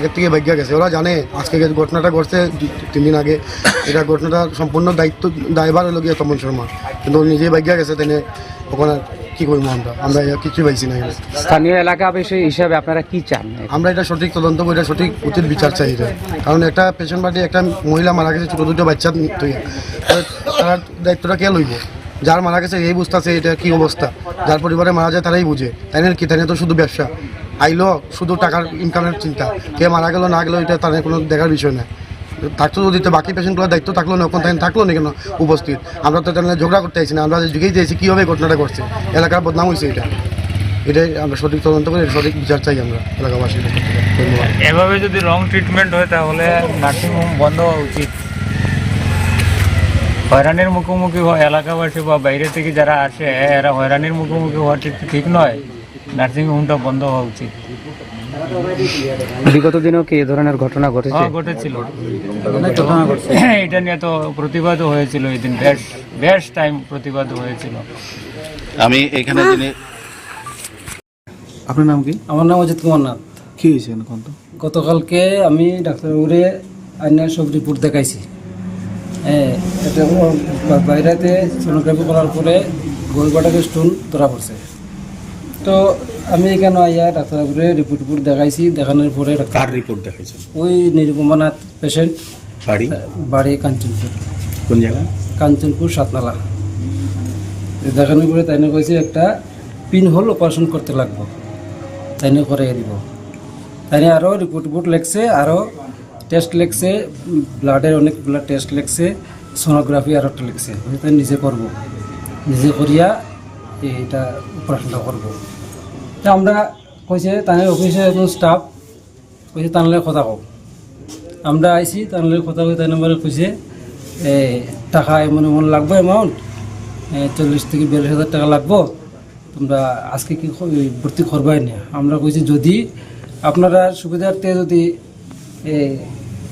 আগের থেকে ভাগ্য গেছে। ওরা জানে আজকে ঘটনাটা ঘটছে তিন দিন আগে এটা ঘটনাটা সম্পূর্ণ দায়িত্ব দায়ভার হলো গিয়ে তমন শর্মা। কিন্তু নিজেই ভাগ্য গেছে তেনে ওখানে কি করব আমরা? আমরা কিছু পাইছি না। স্থানীয় এলাকাবাসী হিসাবে আপনারা কি চান? আমরা এটা সঠিক তদন্ত করে সঠিক উচিত বিচার চাই এটা। কারণ একটা পেশেন্ট পার্টি একটা মহিলা মারা গেছে ছোটো দুটো বাচ্চা তার দায়িত্বটা কে লইব? যার মারা গেছে এই বুঝতেছে এটা কি অবস্থা? যার পরিবারে মারা যায় তারাই বুঝে। তাই না কি তাই না তো শুধু ব্যবসা? আইলো, শুধু টাকার ইনকামের চিন্তা। কে মারা গেল, না গেলো, এটা তাদের কোনো দেখার বিষয় না থাকতো যদি তো বাকি পেশেন্টগুলোর দায়িত্ব থাকল না, ওখান থেকে থাকল না কেন উপস্থিত? আমরা তো এটা ঝগড়া করতে চাইছি না, আমরা যুগেই চাইছি কীভাবে ঘটনাটা করছে এলাকার বদনাম হয়েছে এটা। এটাই আমরা সঠিক তদন্ত করে, সঠিক বিচার চাই আমরা, এলাকাবাসীর ধন্যবাদ। এভাবে যদি রং ট্রিটমেন্ট হয়, তাহলে নার্সিংহোম বন্ধ হওয়া উচিত। হয়রানির মুখোমুখি হয় এলাকাবাসী বা বাইরে থেকে যারা আসে, এরা হয়রানির মুখোমুখি হওয়া ঠিক ঠিক নয়। নার্সিংহোমটা বন্ধ হওয়া উচিত। বিগত দিনেও কি এ ধরনের ঘটনা ঘটেছে? হ্যাঁ ঘটেছিল। এটা নিয়ে তো প্রতিবাদও হয়েছিল এই দিন। বেশ বেশ টাইম প্রতিবাদ হয়েছিল। আমি এখানে যিনি আপনার নাম কি? আমার নাম অজিত কুমার নাথ। কি হয়েছে এখন তো গতকালকে আমি ডাক্তারবাবুরে আইনার সব রিপোর্ট দেখাইছি। হ্যাঁ এটা বাইরেতে সোনোগ্রাফি করার পরে গলবাটাকে স্টোন ধরা পড়ছে। তো আমি এখানে আইয়া ডাক্তারবাবুরে রিপোর্ট টিপোর্ট দেখাইছি দেখানোর পরে ডাক্তার- কার রিপোর্ট দেখাইছেন? ওই নিরুপমা নাথ পেশেন্ট বাড়ি? বাড়ি কাঞ্চনপুর। কোন জায়গা? কাঞ্চনপুর সাতনালা। দেখানোর পরে তাইনে কইছে একটা পিন হোল অপারেশন করতে লাগবো। তাইনে করে দিব। তাইনে আরও রিপোর্ট টিপোর্ট লেখছে আরও টেস্ট লেখছে ব্লাডের অনেক ব্লাড টেস্ট লেখছে সোনোগ্রাফি আরও একটা লেখছে। তাই নিজে করব। নিজে করিয়া এইটা অপারেশনটা করব। আমরা কইছে তাই অফিসে একজন স্টাফ কইছে তাহলে কথা কও আমরা আইছি তাহলে কথা কই তাই নম্বরে কইছে টাকা এমন এমন লাগবে অ্যামাউন্ট চল্লিশ থেকে বিয়াল্লিশ হাজার টাকা লাগবো। তোমরা আজকে কি ভর্তি করবাই না? আমরা কইছি যদি আপনারা সুবিধার্থে যদি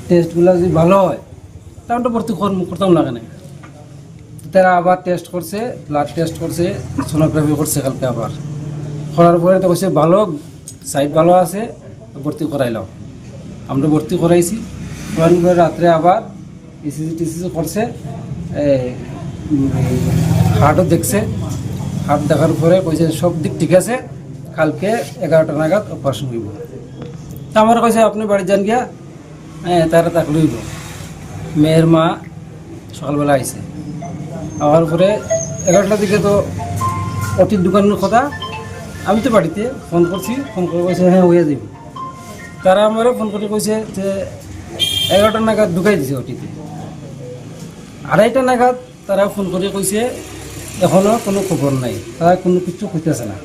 টেস্টগুলো যদি ভালো হয়, তাহলে তো ভর্তি কর- করতাম না কেন তারা আবার টেস্ট করছে ব্লাড টেস্ট করছে সোনোগ্রাফি করছে কালকে আবার। করার পরে তো কইছে, ভালো সাইড ভালো আছে, ভর্তি করাইলাম আমরা ভর্তি করাইছি। করানোর পরে রাত্রে আবার ইসিজি টিসিজি করছে হার্টও দেখছে। হার্ট দেখার পরে কইছে, সব দিক ঠিক আছে, কালকে এগারোটা নাগাদ অপারেশন হইব। তা আমার কইছে, আপনি বাড়ি যান গিয়া হ্যাঁ তারা তাক লইব মেয়ের মা সকালবেলা আইছে। আবার পরে এগারোটার দিকে তো অটির দোকানের কথা আমি তো বাড়িতে ফোন করছি, ফোন করে কইছে হ্যাঁ হইয়া যাবে তারা আমারও ফোন করে কইছে যে এগারোটা নাগাদ ঢুকাই দিছে ওটিতে আড়াইটা নাগাদ তারা ফোন করে কইছে এখনও কোনো খবর নাই, তারা কোনো কিছু কইতেছে না।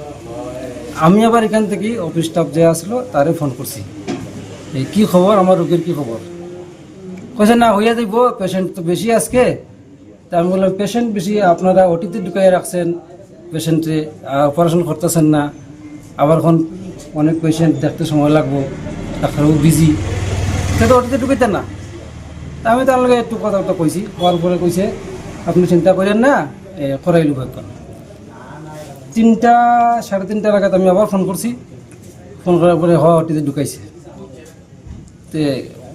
আমি আবার এখান থেকে অফিস স্টাফ যে আসলো, তারে ফোন করছি। এই কি খবর? আমার রোগীর কি খবর? কইছে, না, হইয়া যাইব পেশেন্ট তো বেশি আজকে। তা আমি বললাম পেশেন্ট বেশি, আপনারা ওটিতে ঢুকাই রাখছেন। পেশেন্টে অপারেশন করতেছেন না আবার এখন অনেক পেশেন্ট দেখতে সময় লাগবো ডাক্তারবাবু বিজি সে তো ওটিতে না। আমি তার লগে একটু কথা কথা কইছি হওয়ার পরে কইছে আপনি চিন্তা করেন না এ, করাই লুব এখন তিনটা সাড়ে তিনটা নাগাদ আমি আবার ফোন করছি। ফোন করার পরে হ ওটিতে ঢুকাইছে। তে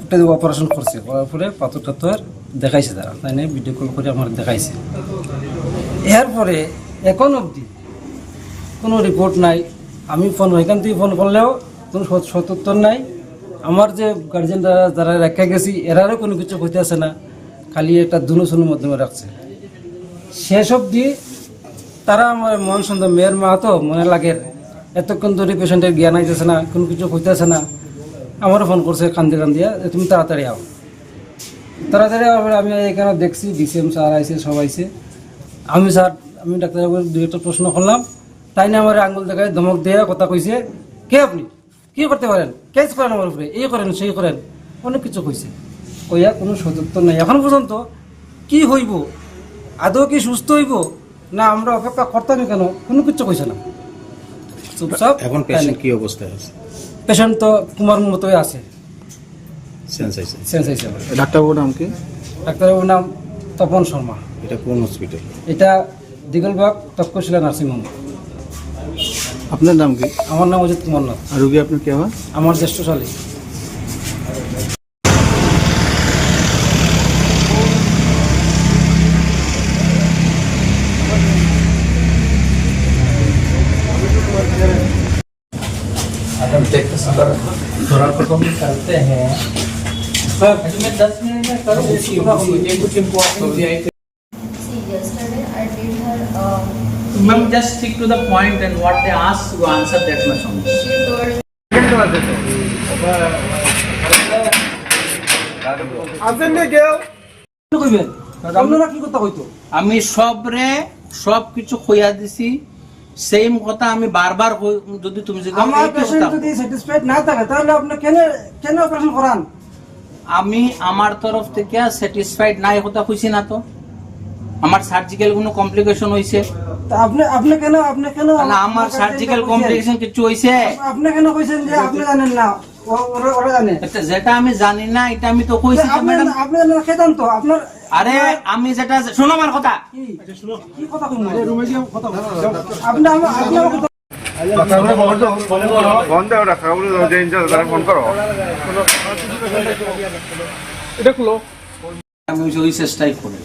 ওটা অপারেশন করছে করার পরে পাথর টাথর দেখাইছে তারা। তাই ভিডিও কল করে আমার দেখাইছে। এরপরে এখন অবধি। কোনো রিপোর্ট নাই। আমি ফোন এখান থেকে ফোন করলেও কোনো সত- নাই। আমার যে গার্জেন যারা রেখে গেছি, এরারও কোনো কিছু হইতেছে না। খালি একটা দুনুসুনের মাধ্যমে রাখছে। শেষ অবধি তারা আমার মন সুন্দর মেয়ের মা তো, মনে লাগে, এতক্ষণ ধরে পেশেন্টের জ্ঞান আইতেছে না, কোনো কিছু হইতেছে না। আমারও ফোন করছে, কান্দি কান্দিয়া তুমি তাড়াতাড়ি আও। তাড়াতাড়ি আমি এখানে দেখছি ডিসিএম স্যার আইছে সব আইছে আমি স্যার আমি ডাক্তারবাবুর দু একটা প্রশ্ন করলাম। তাই না আমার আঙ্গুল দেখায় ধমক দিয়ে কথা কইছে। কে আপনি? কি করতে পারেন? কেস করেন আমার উপরে। এই করেন সেই করেন। অনেক কিছু কইছে। কইয়া কোনো সদুত্তর নাই। এখন পর্যন্ত কি হইব? আদৌ কি সুস্থ হইব? না আমরা অপেক্ষা করতামই কেন? কোনো কিছু কইছে না। চুপচাপ এখন পেশেন্ট কি অবস্থায় আছে? পেশেন্ট তো কুমার মতোই আছে। ডাক্তারবাবুর নাম কি? ডাক্তারবাবুর নাম তপন শর্মা। এটা কোন হসপিটাল এটা দিগলবাগ তপকশিলা নার্সিং হোম আপনার নাম কি আমার নাম অজিত কুমার নাথ আর রুগী আপনার কে হওয়া আমার জ্যেষ্ঠ শালী थोड़ा तो करते हैं सर दस मिनट में करो कुछ important Ma'am, just stick to the point and what they ask, you answer that much only. আমি সবরে সব কিছু খইয়া দিছি। সেম কথা আমি বারবার যদি তুমি যদি আমার পেশেন্ট যদি স্যাটিসফাইড না থাকে তাহলে আপনি কেন কেন অপারেশন করান? আমি আমার তরফ থেকে স্যাটিসফাইড নাই কথা কইছি না তো। আমার সার্জিক্যাল কোনো কমপ্লিকেশন হইছে? তা আপনি আপনি কেন আপনি কেন না আমার সার্জিক্যাল কমপ্লিকেশন কিছু হইছে? আপনি কেন কইছেন যে আপনি জানেন না? ও- ওরা ওরা জানে। এটা যেটা আমি জানি না এটা আমি তো কইছি ম্যাডাম আপনি খেতাম তো আপনার আরে আমি যেটা শোনো আমার কথা। কি? কি কথা কইন আপনি আমার আপনি আমার কথা আমি ওই- ওই চেষ্টাই করি।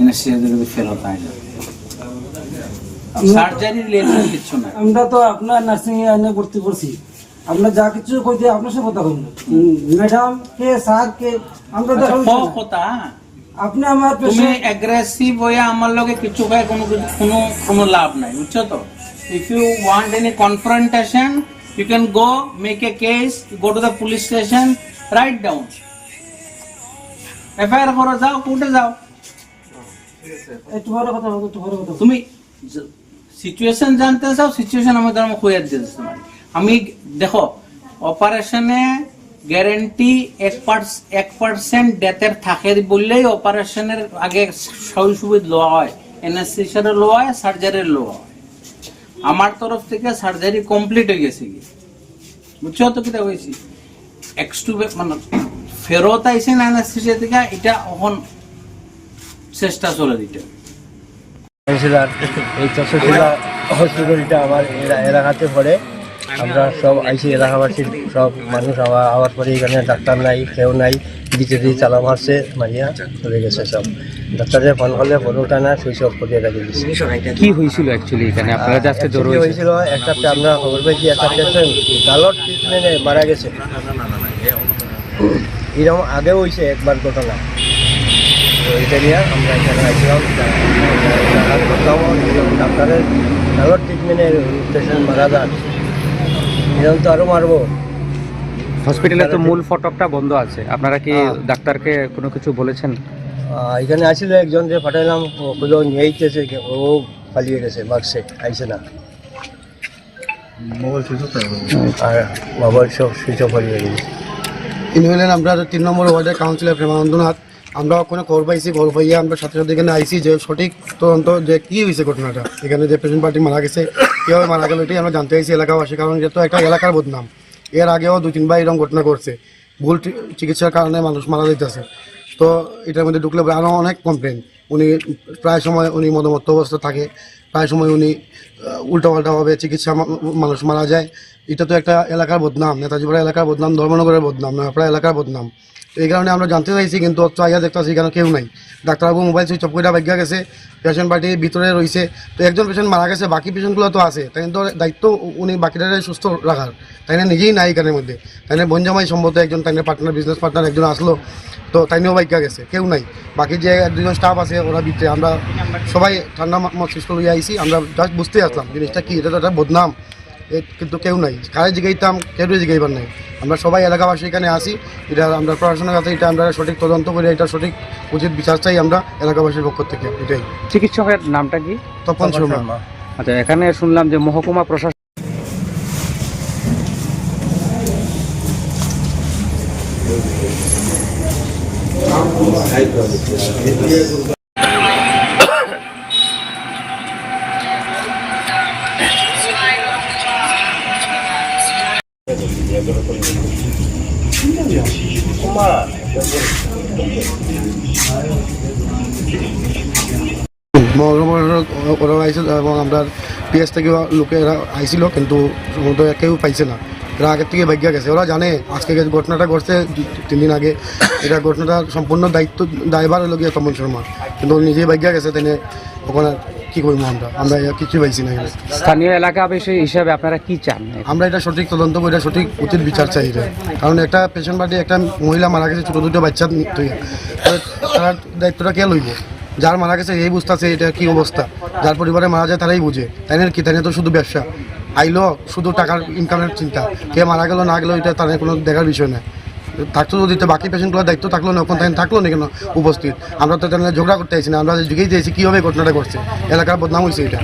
এনএসসিআদের যদি না সার্জারি রিলেটেড কিছু না আমরা তো আপনার নার্সিং এ এনে ভর্তি করছি। যা কিছু কইতে আপনার সাথে কথা কইন ম্যাডাম কে স্যার কে আমরা আচ্ছা, দেখা ক কথা। আপনি আমার তুমি অ্যাগ্রেসিভ হয়ে আমার লগে কিছু কয়ে কোনো কোনো কোনো লাভ নাই বুঝছ তো? If you want any confrontation you can go make a case go to the police station write down FIR করো যাও কোর্টে যাও। কথা তুমি সিচুয়েশন জানতে চাও সিচুয়েশন আমি তোমার খুঁজে দিতে আমি দেখো অপারেশনে গ্যারেন্টি এক পার্স এক পার্সেন্ট ডেথের থাকে বললেই অপারেশনের আগে সই সুবিধ লওয়া হয়। এনএসসিসারের লওয়া হয় সার্জারির লওয়া হয়। আমার তরফ থেকে সার্জারি কমপ্লিট হয়ে গেছে কি? বুঝছ তো কিটা হয়েছি এক্সটু মানে ফেরত আইসে না এনএসসিসি থেকে এটা এখন চেষ্টা চলে দিতে। কাউন্সিলর এই চশোশিলা হসপিটালটা আমার এলাকাতে পড়ে। আমরা সব আইসি এলাকাবাসীর সব মানুষ আওয়া- আওয়ার পরে এখানে ডাক্তার নাই কেউ নাই ভিতরে চালা মারছে মারিয়া চলে গেছে সব। ডাক্তারে ফোন করলে ওঠা না সুইচ অফ করে রাখি দিচ্ছে কি হয়েছিল অ্যাকচুয়ালি এখানে? আপনারা হয়েছে হয়েছিল একটা আমরা খবর পেয়েছি একটা পেশেন্ট গালর ট্রিটমেন্টে মারা গেছে। এরকম আগেও হয়েছে একবার ঘটনা। তো এটা নিয়ে আমরা এখানে ডাক্তারের গালর ট্রিটমেন্টের পেশেন্ট মারা যান। এরকম তো আরও মারবো। হসপিটালে তো মূল ফটকটা বন্ধ আছে। আপনারা কি হ্যাঁ। ডাক্তারকে কোনো কিছু বলেছেন? এখানে আসছিল একজন যে পাঠাইলাম ও কইলো নিয়ে আইতেছে ও পালিয়ে গেছে বাক্সে আইছে না। আর মোবাইল সব সুইচ অফ হয়ে গেছে। ইনি হলেন আমরা তিন নম্বর ওয়ার্ডের কাউন্সিলর প্রেমানন্দনাথ আমরা ওখানে খবর পাইছি, খবর পাইয়া আমরা সাথে সাথে এখানে আইসি যে সঠিক তদন্ত যে কি হয়েছে ঘটনাটা। এখানে যে পেশেন্ট পার্টি মারা গেছে, কীভাবে মারা গেল এটাই আমরা জানতে চাইছি এলাকাবাসী, কারণ যেহেতু একটা এলাকার বদনাম। এর আগেও দু, তিনবার এরকম ঘটনা করছে ভুল চিকিৎসার কারণে মানুষ মারা যাইতেছে। তো এটার মধ্যে ঢুকলে আরও অনেক কমপ্লেন উনি প্রায় সময় উনি মদমত্ত অবস্থা থাকে। প্রায় সময় উনি উল্টাপাল্টাভাবে চিকিৎসা মানুষ মারা যায়। এটা তো একটা এলাকার বদনাম, নেতাজিপাড়া এলাকার বদনাম, ধর্মনগরের বদনাম নয়াপাড়া এলাকার বদনাম। এই কারণে আমরা জানতে চাইছি, কিন্তু আইয়া দেখতেছি এখানে কেউ নাই। ডাক্তারবাবু মোবাইল সুইচ অফ করে ভাগ্যা গেছে পেশেন্ট পার্টি ভিতরে রয়েছে। তো একজন পেশেন্ট মারা গেছে, বাকি পেশেন্টগুলো তো আছে। তাই তো দায়িত্ব উনি বাকিটারে সুস্থ রাখার। তাই না? নিজেই নাই এখানের মধ্যে। তাই না? বনজামাই সম্ভবত একজন, তাই পার্টনার বিজনেস পার্টনার একজন আসলো, তো তাইনিও বাইকা গেছে, কেউ নাই। বাকি যে দুজন স্টাফ আছে, ওরা ভিতরে। আমরা সবাই ঠান্ডা মস্তিষ্ক লইয়া আইছি, আমরা জাস্ট বুঝতে আসলাম জিনিসটা কি, এটা তো একটা বদনাম। কিন্তু কেউ নাই। কারে জিগাইতাম কেউ জিগাইবার নাই। আমরা সবাই এলাকাবাসী এখানে আসি এটা আমরা প্রশাসনের কাছে এটা আমরা সঠিক তদন্ত করে এটা সঠিক উচিত বিচার চাই আমরা এলাকাবাসীর পক্ষ থেকে। এটাই। চিকিৎসকের নামটা কি? তপন শর্মা। আচ্ছা এখানে শুনলাম যে মহকুমা প্রশাসন মহকুমা ওরা আইছিল, এবং আমরা পিএস থেকে লোকে এরা কিন্তু কেউ পাইছে না এরা আগের থেকে ভাগ্যা গেছে ওরা জানে, আজকে ঘটনাটা ঘটছে, তিন দিন আগে। এটা ঘটনাটা, সম্পূর্ণ দায়িত্ব দায়ভার হলো গিয়ে তমন শর্মা কিন্তু ও নিজেই ভাগ্যা গেছে, তেনে, ওখানে কি করব আমরা? আমরা কিছু পাইছি না এখানে। স্থানীয় এলাকাবাসী হিসাবে আপনারা কি চান? আমরা এটা সঠিক তদন্ত করে সঠিক উচিত বিচার চাই এটা। কারণ একটা পেশেন্ট পার্টি একটা মহিলা মারা গেছে ছোটো দুটো বাচ্চা তার দায়িত্বটা কে লইব? যার মারা গেছে এই বুঝতেছে এটা কি অবস্থা? যার পরিবারে মারা যায় তারাই বুঝে। তাই না কি তাই না তো শুধু ব্যবসা। আইলো শুধু টাকার ইনকামের চিন্তা। কে মারা গেল না গেলো এটা তার কোনো দেখার বিষয় না। থাকতো যদি তো বাকি পেশেন্টগুলোর দায়িত্ব থাকল না, ওখান থেকে থাকল না কেন উপস্থিত? আমরা তো তাহলে ঝগড়া করতে চাইছি না, আমরা যুগেই চাইছি কীভাবে ঘটনাটা করছে এলাকার বদনাম হয়েছে এটা।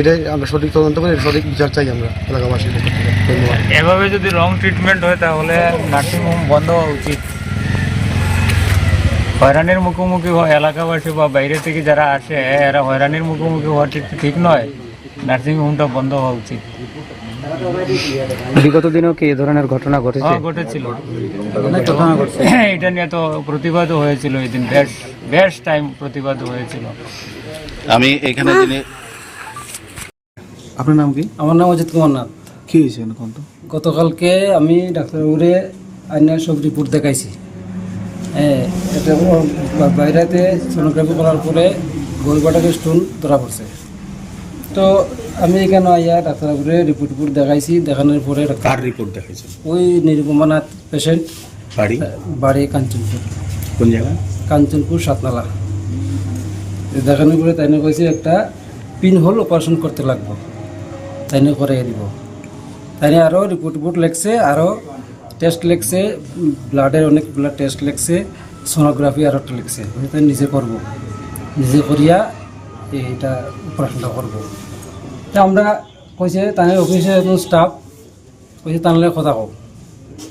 এটাই আমরা সঠিক তদন্ত করে, সঠিক বিচার চাই আমরা ধন্যবাদ। এভাবে যদি রং ট্রিটমেন্ট হয়, তাহলে নার্সিংহোম বন্ধ হওয়া উচিত। হয়রানির মুখোমুখি এলাকাবাসী বা বাইরে থেকে যারা আসে, এরা হয়রানির মুখোমুখি হওয়া ঠিক ঠিক নয়। নার্সিংহোমটা বন্ধ হওয়া উচিত। বিগত দিনেও কি এই ধরনের ঘটনা ঘটেছে? হ্যাঁ ঘটেছিল। এটা নিয়ে তো প্রতিবাদও হয়েছিল এই দিন। বেশ বেশ টাইম প্রতিবাদ হয়েছিল। আমি এখানে যিনি আপনার নাম কি? আমার নাম অজিত কুমার নাথ। কি হয়েছে এখন তো গতকালকে আমি ডাক্তারবাবুরে আইনা সব রিপোর্ট দেখাইছি। হ্যাঁ এটা বাইরেতে সোনোগ্রাফি করার পরে গরিবাটাকে স্টোন ধরা পড়ছে। তো আমি এখানে আইয়া ডাক্তারবাবুরে রিপোর্ট টিপোর্ট দেখাইছি দেখানোর পরে কার রিপোর্ট দেখাইছেন ওই নিরুপমানাথ পেশেন্ট বাড়ি বাড়ি কাঞ্চনপুর কোন জায়গা কাঞ্চনপুর সাতনালা। দেখানোর পরে তাইনে কইছে একটা পিন হোল অপারেশন করতে লাগবো। তাইনে করে দিব। তাইনে আরও রিপোর্ট টিপোর্ট লেখছে আরও টেস্ট লেখছে ব্লাডের অনেক ব্লাড টেস্ট লেখছে সোনোগ্রাফি আরও একটা লেখছে। তাই নিজে করব। নিজে করিয়া এইটা অপারেশনটা করব। আমরা কইছে তাই অফিসে স্টাফ কইছে তাহলে কথা কও।